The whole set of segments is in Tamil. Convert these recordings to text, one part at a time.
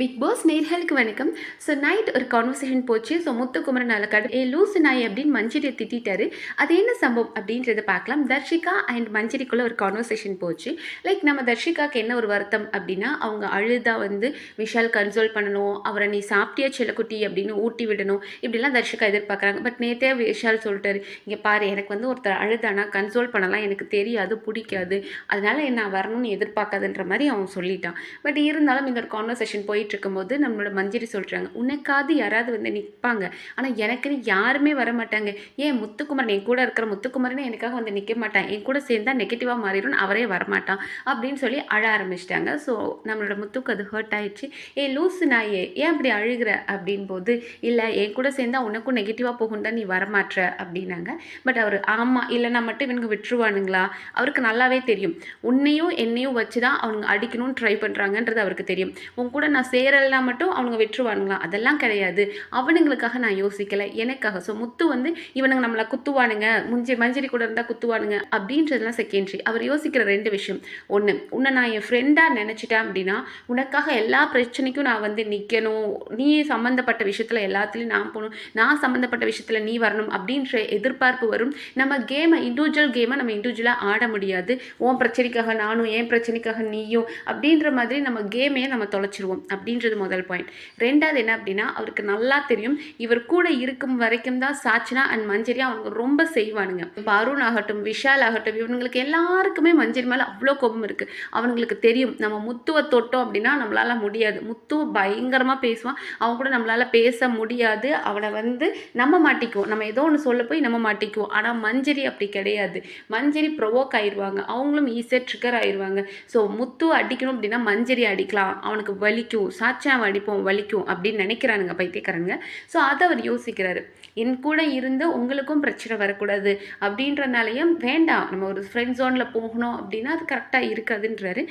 பிக் பாஸ் நேர்களுக்கு வணக்கம். ஸோ நைட் ஒரு கான்வர்சேஷன் போச்சு. ஸோ முத்துக்குமரன் கடை ஏ லூசு நாய் அப்படின்னு மஞ்சரியை திட்டிட்டாரு. அது என்ன சம்பவம் அப்படின்றத பார்க்கலாம். தர்ஷிகா அண்ட் மஞ்சரிக்குள்ள ஒரு கான்வர்சேஷன் போச்சு. லைக் நம்ம தர்ஷிகாவுக்கு என்ன ஒரு வருத்தம் அப்படின்னா அவங்க அழுதா வந்து விஷால் கன்சோல் பண்ணணும். அவரை நீ சாப்பிட்டியா செல்லக்குட்டி அப்படின்னு ஊட்டி விடணும். இப்படிலாம் தர்ஷிகா எதிர்பார்க்குறாங்க. பட் நேற்றே விஷால் சொல்லிட்டாரு இங்கே பாரு எனக்கு வந்து ஒருத்தர் அழுதானா கன்சோல் பண்ணலாம். எனக்கு தெரியாது பிடிக்காது. அதனால என்ன வரணும்னு எதிர்பார்க்காதுன்ற மாதிரி அவன் சொல்லிட்டான். பட் இருந்தாலும் இந்த ஒரு கான்வர்சேஷன் போய் போயிட்டு இருக்கும்போது நம்மளோட மஞ்சரி சொல்கிறாங்க உனக்காவது யாராவது வந்து நிற்பாங்க ஆனால் எனக்குன்னு யாருமே வர மாட்டாங்க ஏன் முத்துக்குமரன் என் கூட இருக்கிற முத்துக்குமரனே எனக்காக வந்து நிற்க மாட்டான். என் கூட சேர்ந்தா நெகட்டிவாக மாறிடும் அவரே வரமாட்டான். அப்படின்னு சொல்லி அழ ஆரம்பிச்சிட்டாங்க. ஸோ நம்மளோட முத்துக்கு அது ஹர்ட் ஆயிடுச்சு. ஏ லூசு நாயே ஏன் அப்படி அழுகிற? அப்படின் போது இல்லை என் கூட சேர்ந்தா உனக்கும் நெகட்டிவாக போகும் தான் நீ வரமாட்ற. அப்படின்னாங்க. பட் அவர் ஆமாம் இல்லைனா மட்டும் இவனுக்கு விட்டுருவானுங்களா? அவருக்கு நல்லாவே தெரியும். உன்னையும் என்னையும் வச்சு தான் அவங்க அடிக்கணும்னு ட்ரை பண்ணுறாங்கன்றது அவருக்கு தெரியும். உன் கூட நான் சேரலாம் மட்டும் அவனுங்க வெற்றுவானுங்களாம் அதெல்லாம் கிடையாது. அவனுங்களுக்காக நான் யோசிக்கலை. எனக்காக. ஸோ முத்து வந்து இவனுங்க நம்மளை குத்துவானுங்க. முஞ்சி மஞ்சரி கூட இருந்தால் குத்துவானுங்க. அப்படின்றதுலாம் செகண்ட்ரி அவர் யோசிக்கிற ரெண்டு விஷயம். ஒன்று உன்னை நான் என் ஃப்ரெண்டாக நினச்சிட்டேன் அப்படின்னா உனக்காக எல்லா பிரச்சனைக்கும் நான் வந்து நிற்கணும் நீ சம்மந்தப்பட்ட விஷயத்தில் எல்லாத்துலேயும் நான் போகணும். நான் சம்மந்தப்பட்ட விஷயத்தில் நீ வரணும். அப்படின்ற எதிர்பார்ப்பு வரும். நம்ம கேமை இண்டிவிஜுவல் கேமை நம்ம இண்டிவிஜுவலாக ஆட முடியாது. உன் பிரச்சனைக்காக நானும் என் பிரச்சனைக்காக நீயும் அப்படின்ற மாதிரி நம்ம கேமையே நம்ம தொலைச்சிருவோம். அப்படின்றது முதல் பாயிண்ட் ரெண்டாவது என்ன அப்படின்னா அவருக்கு நல்லா தெரியும். இவர் கூட இருக்கும் வரைக்கும் தான் சாச்சினா அண்ட் மஞ்சரி அவங்க ரொம்ப செய்வானுங்க. இப்போ அருண் ஆகட்டும் விஷால் ஆகட்டும் இவங்களுக்கு எல்லாருக்குமே மஞ்சரி மேலே அவ்வளோ கோபம் இருக்குது அவங்களுக்கு தெரியும் நம்ம முத்துவை தொட்டோம் அப்படின்னா நம்மளால் முடியாது. முத்து பயங்கரமாக பேசுவான். அவன் கூட நம்மளால் பேச முடியாது. அவனை வந்து நம்ம மாட்டிக்குவோம். நம்ம ஏதோ ஒன்று சொல்ல போய் நம்ம மாட்டிக்குவோம். ஆனால் மஞ்சரி அப்படி கிடையாது. மஞ்சரி ப்ரொவோக் ஆயிடுவாங்க அவங்களும் ஈஸியாக ட்ரிகர் ஆயிடுவாங்க ஸோ முத்து அடிக்கணும் அப்படின்னா மஞ்சரி அடிக்கலாம். அவனுக்கு வலிக்கும். சாச்சாவை அடிப்போம் வலிக்கும் அப்படின்னு நினைக்கிறானுங்க பைத்தியக்காரங்க ஸோ அதை அவர் யோசிக்கிறாரு. என் கூட இருந்து உங்களுக்கும் பிரச்சனை வரக்கூடாது அப்படின்றனாலையும் வேண்டாம். நம்ம ஒரு ஃப்ரெண்ட் ஜோனில் போகணும் அப்படின்னா அது கரெக்டாக இருக்காதுன்றாரு.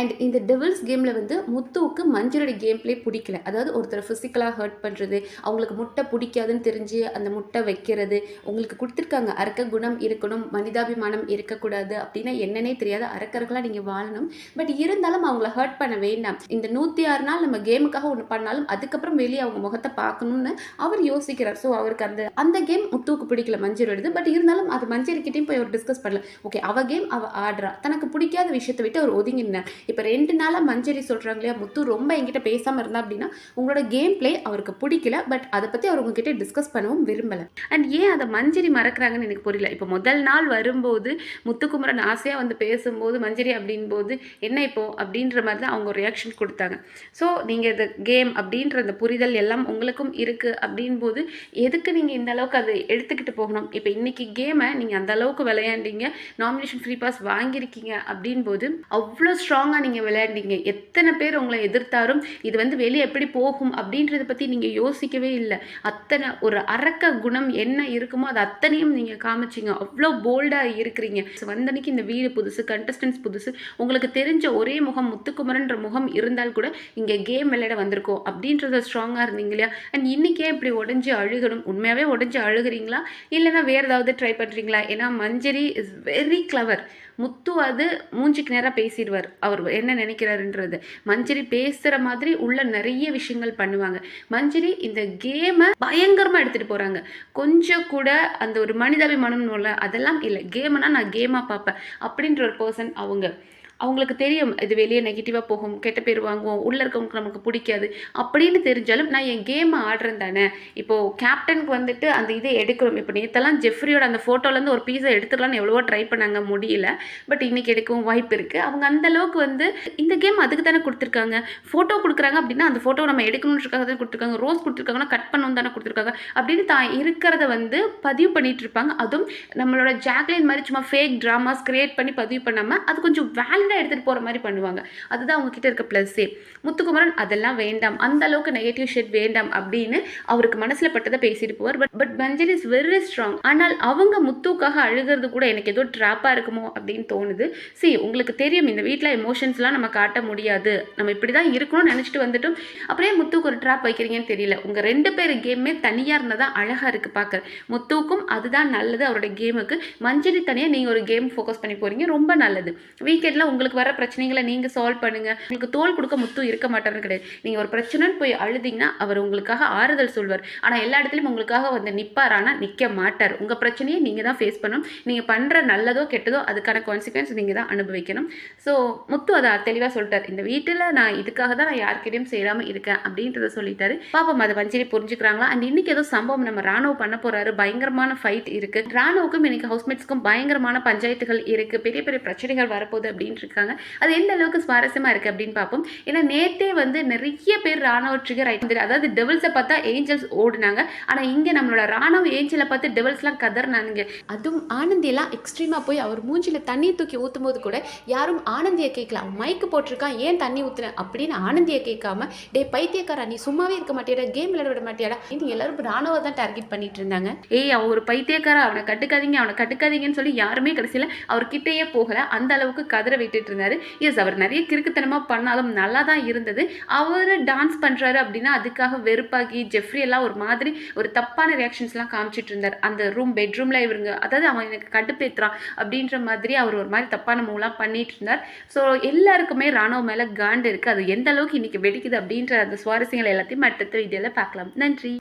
அண்ட் இந்த டெவில்ஸ் கேமில் வந்து முத்துவுக்கு மஞ்சளோட கேம் பிளே பிடிக்கல. அதாவது ஒருத்தர் ஃபிசிக்கலாக ஹர்ட் பண்ணுறது அவங்களுக்கு முட்டை பிடிக்காதுன்னு தெரிஞ்சு அந்த முட்டை வைக்கிறது உங்களுக்கு கொடுத்துருக்காங்க அரக்க குணம் இருக்கணும் மனிதாபிமானம் இருக்கக்கூடாது அப்படின்னா என்னன்னே தெரியாது அரக்கர்களாக நீங்கள் வாழணும். பட் இருந்தாலும் அவங்கள ஹர்ட் பண்ண வேண்டாம். இந்த நூற்றி ஆறு நாள் நம்ம கேமுக்காக ஒன்று பண்ணாலும் அதுக்கப்புறம் வெளியே அவங்க முகத்தை பார்க்கணும்னு அவர் யோசிக்கிறார். ஸோ அவருக்கு அந்த அந்த கேம் முத்துவுக்கு பிடிக்கல மஞ்சள் பட் இருந்தாலும் அது மஞ்சள்கிட்டையும் போய் அவர் டிஸ்கஸ் பண்ணல. ஓகே அவ கேம் அவ ஆடுறா. தனக்கு பிடிக்காத விஷயத்தை விட்டு அவர் ஒதுங்கினார். இப்போ ரெண்டு நாளாக மஞ்சரி சொல்கிறாங்க இல்லையா முத்து ரொம்ப என்கிட்ட பேசாமல் இருந்தா அப்படின்னா உங்களோட கேம் ப்ளே அவருக்கு பிடிக்கல பட் அதை பற்றி அவர் உங்ககிட்ட டிஸ்கஸ் பண்ணவும் விரும்பலை. அண்ட் ஏன் அதை மஞ்சரி மறக்கிறாங்கன்னு எனக்கு புரியல. இப்போ முதல் நாள் வரும்போது முத்துக்குமரன் ஆசையாக வந்து பேசும்போது மஞ்சரி அப்படின் போது என்ன இப்போ? அப்படின்ற மாதிரி தான் அவங்க ரியாக்ஷன் கொடுத்தாங்க. ஸோ நீங்கள் இந்த கேம் அப்படின்ற அந்த புரிதல் எல்லாம் உங்களுக்கும் இருக்குது அப்படின் போது எதுக்கு நீங்கள் இந்த அளவுக்கு அதை எடுத்துக்கிட்டு போகணும்? இப்போ இன்னைக்கு கேமை நீங்கள் அந்த அளவுக்கு விளையாண்டீங்க நாமினேஷன் ஃப்ரீ பாஸ் வாங்கியிருக்கீங்க அப்படின் போது அவ்வளோ ஸ்ட்ராங்காக நீங்கள் விளையாண்டீங்க எத்தனை பேர் உங்களை எதிர்த்தாரும் இது வந்து வெளியே எப்படி போகும் அப்படின்றத பற்றி நீங்கள் யோசிக்கவே இல்லை. அத்தனை ஒரு அரக்க குணம் என்ன இருக்குமோ அது அத்தனையும் நீங்கள் காமிச்சிங்க. அவ்வளோ போல்டாக இருக்கிறீங்க. ஸோ வந்தனைக்கு இந்த வீடு புதுசு கண்டஸ்டன்ஸ் புதுசு உங்களுக்கு தெரிஞ்ச ஒரே முகம் முத்துக்குமரன்ற முகம் இருந்தால் கூட இங்கே கேம் விளையாட வந்திருக்கோம் அப்படின்றத ஸ்ட்ராங்காக இருந்தீங்க இல்லையா? அண்ட் இன்றைக்கே இப்படி உடஞ்சி அழுகணும். உண்மையாகவே உடஞ்சி அழுகிறீங்களா? இல்லைன்னா வேறு ஏதாவது ட்ரை பண்ணுறீங்களா ஏன்னா Manjari is very clever Muthu அது மூஞ்சிக்கு நேராக பேசிடுவார். அவர் என்ன நினைக்கிறாருன்றது. மஞ்சரி பேசுகிற மாதிரி உள்ள நிறைய விஷயங்கள் பண்ணுவாங்க. மஞ்சரி இந்த கேமை பயங்கரமாக எடுத்துகிட்டு போகிறாங்க கொஞ்சம் கூட அந்த ஒரு மனிதாபிமானம் அதெல்லாம் இல்லை. கேம்னா நான் கேமாக பார்ப்பேன். அப்படின்ற ஒரு பர்சன் அவங்க. அவங்களுக்கு தெரியும் இது வெளியே நெகட்டிவாக போகும் கெட்ட பேர் வாங்குவோம் உள்ளே இருக்கவங்களுக்கு நமக்கு பிடிக்காது அப்படின்னு தெரிஞ்சாலும் நான் என் கேமை ஆடுறேன் தானே. இப்போது கேப்டனுக்கு வந்துட்டு அந்த இதை எடுக்கிறோம். இப்போ நேற்றெல்லாம் ஜெஃப்ரியோட அந்த ஃபோட்டோலேருந்து ஒரு பீஸை எடுத்துடலாம்னு எவ்வளவோ ட்ரை பண்ணாங்க முடியல. பட் இன்றைக்கி எடுக்கவும் வாய்ப்பு இருக்குது அவங்க அந்த அளவுக்கு வந்து இந்த கேம் அதுக்கு தானே கொடுத்துருக்காங்க. ஃபோட்டோ கொடுக்குறாங்க அப்படின்னா அந்த ஃபோட்டோ நம்ம எடுக்கணுன்றக்காக தான் கொடுத்துருக்காங்க. ரோஸ் கொடுத்துருக்காங்கன்னா கட் பண்ணணும் தானே கொடுத்துருக்காங்க. அப்படின்னு தான் இருக்கிறத வந்து பதிவு பண்ணிட்டு இருப்பாங்க. அதுவும் நம்மளோட ஜாக்லைன் மாதிரி சும்மா ஃபேக் ட்ராமாஸ் கிரியேட் பண்ணி பதிவு பண்ணாமல் அது கொஞ்சம் வேல்யூ ஸ்டாண்டர்டாக எடுத்துகிட்டு போகிற மாதிரி பண்ணுவாங்க. அதுதான் அவங்க கிட்ட இருக்க ப்ளஸ்ஸே முத்துக்குமரன் அதெல்லாம் வேண்டாம். அந்த அளவுக்கு நெகட்டிவ் ஷேட் வேண்டாம் அப்படின்னு அவருக்கு மனசில் பட்டதை பேசிட்டு போவார். பட் பட் பஞ்சன் இஸ் வெரி ஸ்ட்ராங் ஆனால் அவங்க முத்துக்காக அழுகிறது கூட எனக்கு ஏதோ ட்ராப்பாக இருக்குமோ அப்படின்னு தோணுது. சி உங்களுக்கு தெரியும் இந்த வீட்டில் எமோஷன்ஸ்லாம் நம்ம காட்ட முடியாது. நம்ம இப்படி தான் இருக்கணும்னு நினச்சிட்டு வந்துட்டோம். அப்படியே முத்துக்கு ஒரு ட்ராப் வைக்கிறீங்கன்னு தெரியல. உங்கள் ரெண்டு பேர் கேமே தனியாக இருந்தால் தான் அழகாக இருக்குது பார்க்க முத்துக்கும் அதுதான் நல்லது அவரோட கேமுக்கு மஞ்சரி தனியாக நீங்கள் ஒரு கேம் ஃபோக்கஸ் பண்ணி போகிறீங்க ரொம்ப நல்லது. வீக்கெண்டில் உங்களுக்கு வர பிரச்சனைகளை நீங்கள் சால்வ் பண்ணுங்க. உங்களுக்கு தோல் கொடுக்க முத்து இருக்க மாட்டாருன்னு கிடையாது. நீங்கள் ஒரு பிரச்சனைன்னு போய் அழுதிங்கன்னா அவர் உங்களுக்காக ஆறுதல் சொல்வார். ஆனால் எல்லா இடத்துலையும் உங்களுக்காக வந்து நிற்பார் ஆனால் நிற்க மாட்டார். உங்கள் பிரச்சனையை நீங்கள் தான் ஃபேஸ் பண்ணணும். நீங்கள் பண்ணுற நல்லதோ கெட்டதோ அதுக்கான கான்சிக்வன்ஸ் நீங்கள் தான் அனுபவிக்கணும். ஸோ முத்து அதை தெளிவாக சொல்லிட்டார். இந்த வீட்டில் நான் இதுக்காக தான் நான் யார்கிட்டயும் சேராமல் இருக்கேன் அப்படின்றத சொல்லிட்டாரு. பாப்பம் அதை மஞ்சரி புரிஞ்சுக்கிறாங்களா? அண்ட் இன்னைக்கு ஏதோ சம்பவம் நம்ம ராணுவ பண்ண போறாரு. பயங்கரமான ஃபைட் இருக்கு. ராணுவுக்கும் இன்னைக்கு ஹவுஸ்மேட்ஸ்க்கும் பயங்கரமான பஞ்சாயத்துகள் இருக்கு. பெரிய பெரிய பிரச்சனைகள் வரப்போகுது அப்படின்ற இருக்காங்க அது எந்த அளவுக்கு சுவாரஸ்யமா இருக்கு அப்படின்னு பார்ப்போம். ஏன்னா நேத்தே வந்து நிறைய பேர் ராணுவ ட்ரிகர் ஆயிட்டு அதாவது டெவல்ஸை பார்த்தா ஏஞ்சல்ஸ் ஓடுனாங்க. ஆனா இங்க நம்மளோட ராணுவ ஏஞ்சலை பார்த்து டெவல்ஸ்லாம் கதர்னானுங்க அதுவும் ஆனந்தி எல்லாம் எக்ஸ்ட்ரீமா போய் அவர் மூஞ்சில தண்ணி தூக்கி ஊத்தும் போது கூட யாரும் ஆனந்தியை கேட்கல. அவன் மைக்கு போட்டிருக்கான் ஏன் தண்ணி ஊத்துறேன் அப்படின்னு ஆனந்தியை கேட்காம டே பைத்தியக்காரா நீ சும்மாவே இருக்க மாட்டியாடா? கேம் விளையாட விட மாட்டியாடா? இது எல்லாரும் ராணுவ தான் டார்கெட் பண்ணிட்டு இருந்தாங்க. ஏய் அவன் ஒரு பைத்தியக்காரா அவனை கட்டுக்காதீங்க அவனை கட்டுக்காதீங்கன்னு சொல்லி யாருமே கடைசியில் அவர் கிட்டேயே போகல. அந்த அளவுக்கு கதற கேட்டுட்டு இருந்தாரு எஸ் அவர் நிறைய கிறுக்குத்தனமாக பண்ணாலும் நல்லா தான் இருந்தது. அவர் டான்ஸ் பண்றாரு அப்படின்னா அதுக்காக வெறுப்பாகி ஜெஃப்ரி எல்லாம் ஒரு மாதிரி ஒரு தப்பான ரியாக்ஷன்ஸ்லாம் காமிச்சிட்டு இருந்தார் அந்த ரூம் பெட்ரூம்ல இவருங்க அதாவது அவன் எனக்கு கடுப்பேத்துறான் அப்படின்ற மாதிரி அவர் ஒரு மாதிரி தப்பான மூவ்லாம் பண்ணிட்டு இருந்தார் ஸோ எல்லாருக்குமே ராணுவ மேலே காண்டு இருக்குது அது எந்த அளவுக்கு இன்னைக்கு வெடிக்குது அப்படின்ற அந்த சுவாரஸ்யங்கள் எல்லாத்தையும் அடுத்த வீடியோவில் பார்க்கலாம். நன்றி.